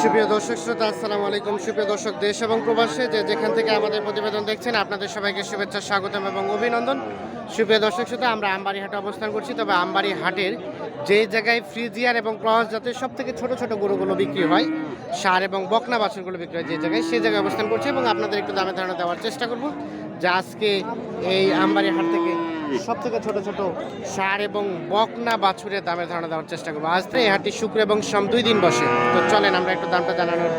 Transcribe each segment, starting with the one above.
সুপ্রিয় দর্শক শ্রোতা, আসসালামু আলাইকুম। সুপ্রিয় দর্শক, দেশ এবং প্রবাসে যে যেখান থেকে আমাদের প্রতিবেদন দেখছেন, আপনাদের সবাইকে শুভেচ্ছা, স্বাগতম এবং অভিনন্দন। সুপ্রিয় দর্শক শ্রোতা, আমরা আমবাড়ি হাটে অবস্থান করছি, তবে আমবাড়ি হাটের যে জায়গায় ফ্রিজিয়ার এবং ক্রস জাতের সব থেকে ছোটো ছোটো গরুগুলো বিক্রি হয়, সার এবং বকনা বাছুরগুলো বিক্রি হয় যে জায়গায় সেই জায়গায় অবস্থান করছি এবং আপনাদের একটু দামে ধারণা দেওয়ার চেষ্টা করব যে আজকে এই আমবাড়ি হাট থেকে সব থেকে ছোট ছোট সার এবং বকনা বাছুরের দামের ধারণা দেওয়ার চেষ্টা করব। আজ এই হাটটি শুক্র এবং সোম দুই দিন বসে। তো চলেন আমরা একটু দামটা জানানোর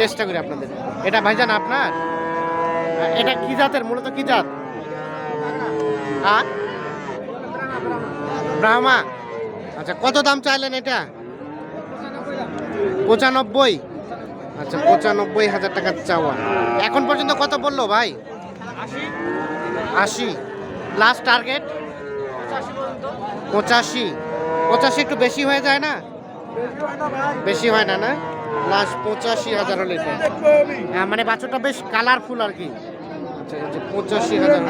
চেষ্টা করি আপনাদের। এটা ভাইজান আপনার? এটা কি জাতের? মূলত কি জাত? ব্রাহ্মা। আচ্ছা কত দাম চাইলেন এটা? পঁচানব্বই। আচ্ছা পঁচানব্বই হাজার টাকা চাওয়া। এখন পর্যন্ত কত বলল ভাই? আশি। লাস্ট টার্গেট পঁচাশি পঁচাশি একটু বেশি হয়ে যায় না? বেশি হয় না না? লাস্ট পঁচাশি হাজার হলে হ্যাঁ মানে বাচ্চাটা বেশ কালারফুল আর কি। আচ্ছা পঁচাশি হাজার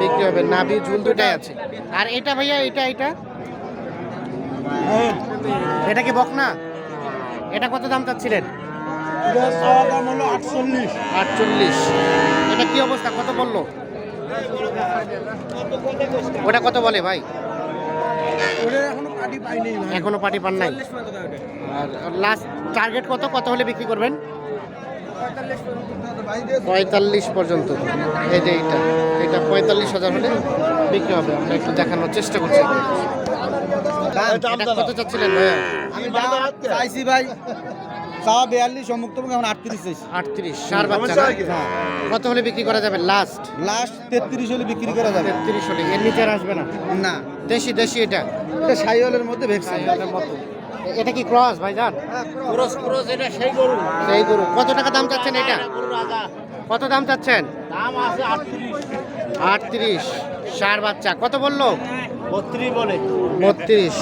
বিক্রি হবে। নাভি ঝুল দুটাই আছে। আর এটা ভাইয়া এটা এটা? এটা কি বকনা? এটা কত দাম চাচ্ছিলেন? আটচল্লিশ। এটা কি অবস্থা? কত বলল? ওটা কত বলে ভাই? এখনও পার্টি পান নাই? আর লাস্ট টার্গেট কত? কত হলে বিক্রি করবেন? পঁয়তাল্লিশ পর্যন্ত এই যে এইটা এটা পঁয়তাল্লিশ হাজার হলে বিক্রি হবে। আমরা একটু দেখানোর চেষ্টা করছি। কত চাচ্ছিলেন আমি চাইছি ভাই। চাওয়া বিয়াল্লিশ মুক্ত এখন আটত্রিশ চাইছি আটত্রিশ সার বাচ্চা না? কত হলে বিক্রি করা যাবে? লাস্ট লাস্ট তেত্রিশ হলে বিক্রি করা যাবে। তেত্রিশ হলে। এর নিচে আর আসবে না? না। দেশি দেশি এটা? এটা সাইওয়ালের মধ্যে ভেক্সি সাইওয়ালের মতো এ- এটা কি ক্রস ভাইজান? ক্রস। ক্রস এটা সেই গরু। সেই গরু। কত টাকা দাম চাচ্ছেন এটা? কত দাম চাচ্ছেন? দাম আছে আটত্রিশ। আটত্রিশ। সার বাচ্চা। কত বলল? বত্রিশ বলে। বত্রিশ।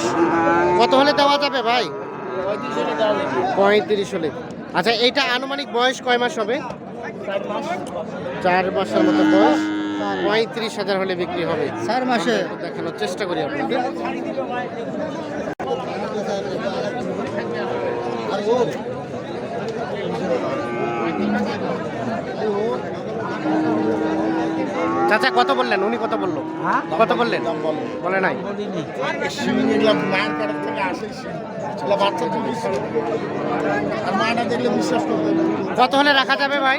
কত হলে দেওয়া যাবে ভাই? পঁয়ত্রিশ হলে। আচ্ছা এইটা আনুমানিক বয়স কয় মাস হবে? চার মাস চার মাসের মতো বয়স। পঁয়ত্রিশ হাজার হলে বিক্রি হবে। চার মাসে। দেখানোর চেষ্টা করি আপনাকে। চাচা কত বললেন? উনি কত বলল? কত বললেন? বলে নাই। কত হলে রাখা যাবে ভাই?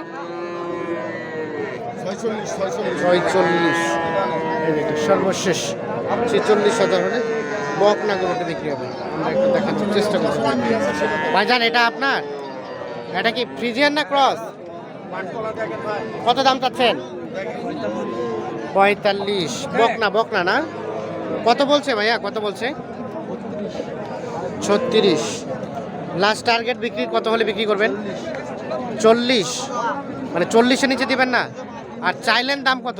ছয়চল্লিশ সর্বশেষ। ছেচল্লিশ হাজার হলে বক না গরুটা বিক্রি হবে। আমরা একটু দেখানোর চেষ্টা করছি। ভাইজান এটা আপনার? এটা কি ফ্রিজিয়ান না ক্রস? কত দাম চাচ্ছেন? পঁয়তাল্লিশ। বকনা বকনা না? কত বলছে ভাইয়া? কত বলছে? ছত্রিশ। লাস্ট টার্গেট বিক্রি কত হলে বিক্রি করবেন? চল্লিশ। মানে চল্লিশের নিচে দিবেন না? আর চাইলেন দাম কত?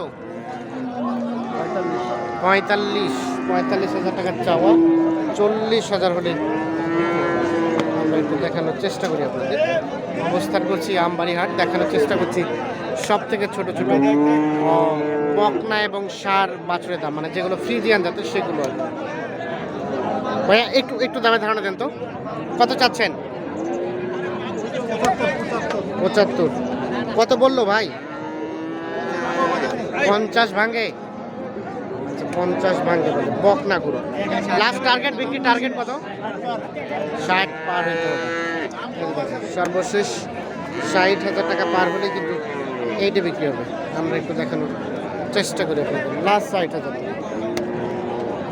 পঁয়তাল্লিশ। পঁয়তাল্লিশ হাজার টাকার চাওয়া। চল্লিশ হাজার হলে আমরা একটু দেখানোর চেষ্টা করি আপনাদের। অবস্থান করছি আমবাড়ি হাট দেখানোর চেষ্টা করছি সব থেকে ছোট ছোট বকনা এবং সার বাছুরের দাম মানে যেগুলো ফ্রিজিয়ান জাতের সেগুলো ভাইয়া, একটু একটু দামে ধারণা দেন তো। কত চাচ্ছেন? পঁচাত্তর। কত বলল ভাই? পঞ্চাশ ভাঙে। আচ্ছা পঞ্চাশ ভাঙে বলে বক করো লাস্ট টার্গেট বিক্রি টার্গেট কত? ষাট পার হইতে সর্বশেষ ষাট হাজার টাকা পার হলে কিন্তু এইটা বিক্রি হবে। আমরা একটু দেখানোর চেষ্টা করি আপনাদের। লাস্ট ষাট হাজার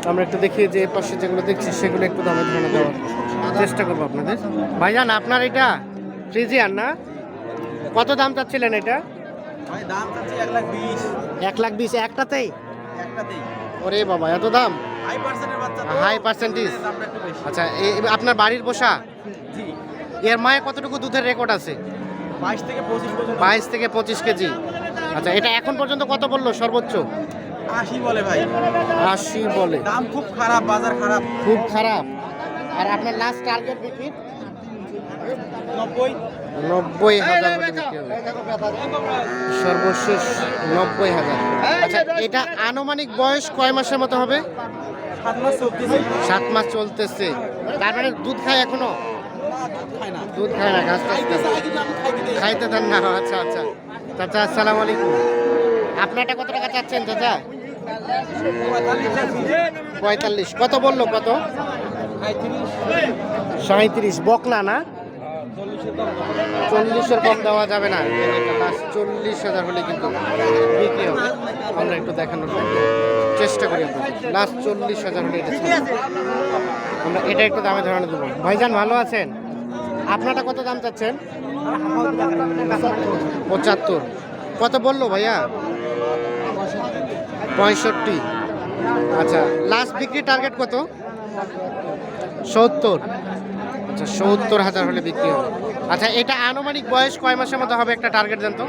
আমরা একটু দেখি যে পাশে যেগুলো দেখছি সেগুলো একটু দামে ধারণা দেওয়ার চেষ্টা করব আপনাদের। ভাইজান আপনার এটা ফ্রিজিয়ান না? কত দাম চাচ্ছিলেন এটা? দাম এক লাখ বিশ। একটাতেই? একটাতেই। ওরে বাবা এত দাম? হাই পার্সেন্টেজ আচ্ছা আপনার বাড়ির পোষা? এর মায়ের কতটুকু দুধের রেকর্ড আছে? বাইশ থেকে পঁচিশ কেজি। আচ্ছা এটা এখন পর্যন্ত কত বলল সর্বোচ্চ? আশি বলে ভাই। আশি বলে। দাম খুব খারাপ বাজার খারাপ। খুব খারাপ। আর আপনার লাস্ট টার্গেট বিক্রি নব্বই। নব্বই হাজার সর্বশেষ নব্বই হাজার। আচ্ছা এটা আনুমানিক বয়স কয় মাসের মতো হবে? সাত মাস চলতেছে। সাত মাস চলতেছে। তার মানে দুধ খায় এখনও? দুধ খায় না খায় না। খাইতে দেন না আচ্ছা আচ্ছা চাচা আসসালামু আলাইকুম আপনারটা কত টাকা চাচ্ছেন চাচা পঁয়তাল্লিশ কত বলল কত সাঁত্রিশ বকনা না চল্লিশের কম দেওয়া যাবে না চল্লিশ হাজার হলে কিন্তু বিক্রি হবে আমরা একটু দেখানোর চেষ্টা করি লাস্ট চল্লিশ হাজার হলে আমরা এটা একটু দামে ধরানো দেবো ভাইজান, ভালো আছেন আপনারটা কত দাম চাচ্ছেন? পঁচাত্তর। কত বলল ভাইয়া? পঁয়ষট্টি। আচ্ছা লাস্ট বিক্রি টার্গেট কত? সত্তর। আচ্ছা সত্তর হাজার হলে বিক্রি হবে। আচ্ছা এটা আনুমানিক বয়স কয় মাসের মতো হবে একটা টার্গেট দেন তো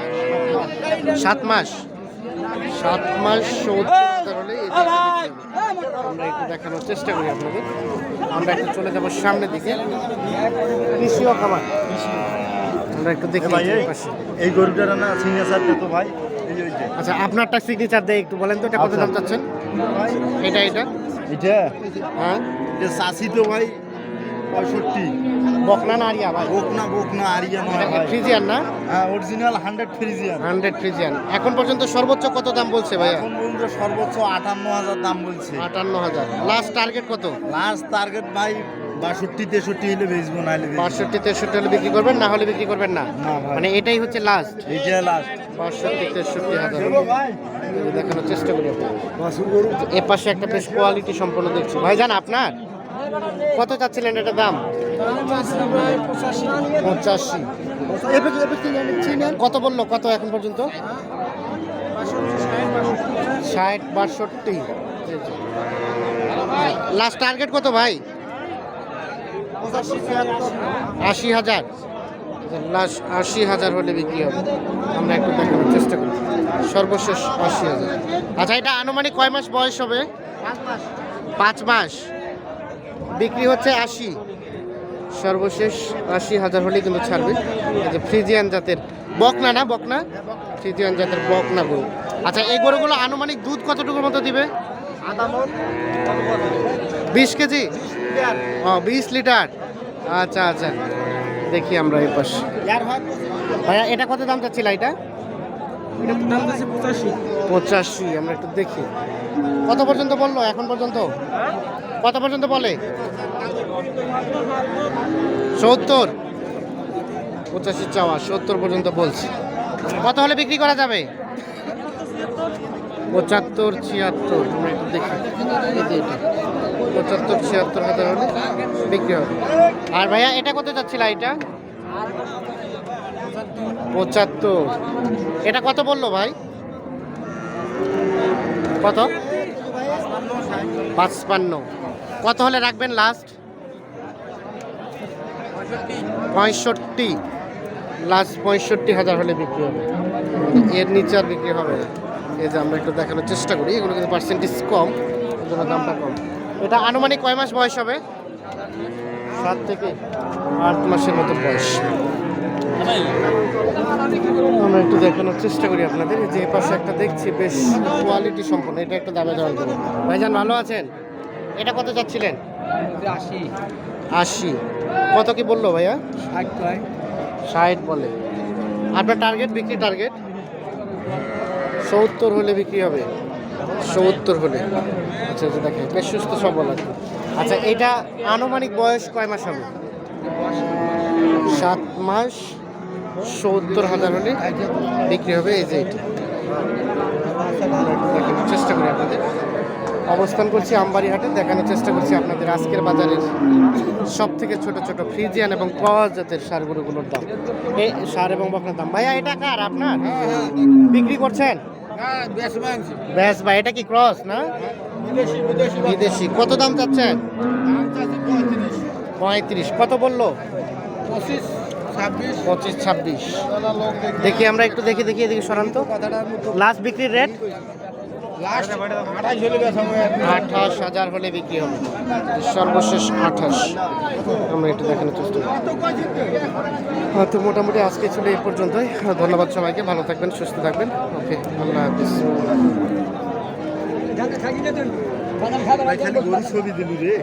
সাত মাস। সাত মাস হবে। আমরা একটু দেখানোর চেষ্টা করি আপনাদের। আমরা একটু চলে যাব সামনের দিকে। কৃষি ও খামার। আমরা একটু দেখি ভাই এই গরুটার না সিগনেচার তো ভাই? আচ্ছা আপনারটা সিগনেচার দেয় একটু বলেন তো এটা কত আচ্ছা। দাম চাচ্ছেন? এটা এটা এটা? হ্যাঁ? এটা চাষি তো ভাই পঁয়ষট্টি। বকনা না আরিয়া ভাই? বোকনা বোকনা আরিয়া নয় ফ্রিজিয়ান না? হ্যাঁ original hundred Friesian hundred Friesian এখন পর্যন্ত সর্বোচ্চ কত দাম বলছে ভাইয়া? এখন পর্যন্ত সর্বোচ্চ আটান্ন হাজার দাম বলছে। আটান্ন হাজার। লাস্ট টার্গেট কত? লাস্ট টার্গেট ভাই বাষট্টি তেষট্টি হলে বেচবো না। বাষট্টি তেষট্টি হলে বিক্রি করবেন না হলে বিক্রি করবেন না? মানে এটাই হচ্ছে লাস্ট এইটা লাস্ট বাষট্টি তেষট্টি হাজার। দেখানোর চেষ্টা করি। এ পাশে একটা বেশ কোয়ালিটি সম্পন্ন দেখছি। ভাই জান আপনার? কত চাচ্ছিলেন এটা দাম? পঁচাশি। কত বলল? কত এখন পর্যন্ত? ষাট, বাষট্টি। লাস্ট টার্গেট কত ভাই? আশি হাজার। লাস্ট আশি হাজার হলে বিক্রি হবে। আমরা একটু দেখানোর চেষ্টা করি। সর্বশেষ আশি হাজার। আচ্ছা এটা আনুমানিক কয় মাস বয়স হবে? পাঁচ মাস। বিক্রি হচ্ছে আশি। সর্বশেষ আশি হাজার হলে কিন্তু ছাড়বে। যে ফ্রিজিয়ান জাতের বকনা না, বকনা? ফ্রিজিয়ান জাতের বকনা গরু। আচ্ছা এই গরুগুলো আনুমানিক দুধ কতটুকুর মতো দিবে? বিশ কেজি? ও, বিশ লিটার। আচ্ছা আচ্ছা। দেখি আমরা এই পাশে। ভাইয়া, এটা কত দাম চাচ্ছিল এটা? পঁচাশি। আমরা একটু দেখি। কত পর্যন্ত বলল? এখন পর্যন্ত? কত পর্যন্ত বলে? সত্তর। পঁচাশি চাওয়া, সত্তর পর্যন্ত বলছে। কত হলে বিক্রি করা যাবে? পঁচাত্তর, ছিয়াত্তর দেখি। পঁচাত্তর, ছিয়াত্তর হাজার হলে বিক্রি হবে। আর ভাইয়া, এটা কত যাচ্ছিল এটা? পঁচাত্তর। এটা কত বলল ভাই? কত? পাঁচপান্ন। কত হলে রাখবেন লাস্ট পঁয়ষট্টি। লাস্ট পঁয়ষট্টি হাজার হলে বিক্রি হবে। এর নিচে আর বিক্রি হবে না। এই যে আমরা একটু দেখানোর চেষ্টা করি, এগুলো কিন্তু পার্সেন্টেজ কম জন্য দামটা কম। এটা আনুমানিক কয় মাস বয়স হবে? সাত থেকে আট মাসের মতো বয়স। আমরা একটু দেখানোর চেষ্টা করি আপনাদের। যে পাশে একটা দেখছি, বেশ কোয়ালিটি সম্পন্ন। এটা একটা দামে যাবে ভাইজান, ভালো আছেন? এটা কত যাচ্ছিলেন আশি। আশি। কত কি বলল ভাইয়া? ষাট বলে। আপনার টার্গেট বিক্রি টার্গেট সত্তর হলে বিক্রি হবে। সত্তর হলে। আচ্ছা আচ্ছা দেখেন বেশ সুস্থ সবল আছে। আচ্ছা এটা আনুমানিক বয়স কয় মাস হবে? সাত মাস সত্তর হাজার হলে বিক্রি হবে। এই যে এটা। চেষ্টা করি আপনাদের। অবস্থান করছি আমবাড়ি হাটে দেখানোর চেষ্টা করছি আপনাদের আজকের বাজারের সব থেকে ছোট ছোট ফ্রিজিয়ান এবং ক্রস জাতের সার গরুগুলোর দাম। এই সার এবং বকনার দাম। ভাইয়া, এটা কার আপনার? বিক্রি করছেন? ব্যাস ভাই, এটা কি ক্রস না? বিদেশি। কত দাম চাচ্ছেন? পঁয়ত্রিশ। কত বলল? পঁচিশ ছাব্বিশ। দেখি আমরা একটু দেখি দেখি এদিকে সরান্ত লাস্ট বিক্রির রেট আঠাশ হাজার হলে বিক্রি হবে সর্বশেষ আঠাশ আমরা একটু দেখানোর চেষ্টা করি হ্যাঁ, তো মোটামুটি আজকে ছিল এই পর্যন্তই ধন্যবাদ সবাইকে ভালো থাকবেন সুস্থ থাকবেন ওকে আল্লাহ হাফিজ ছবি দিলু রে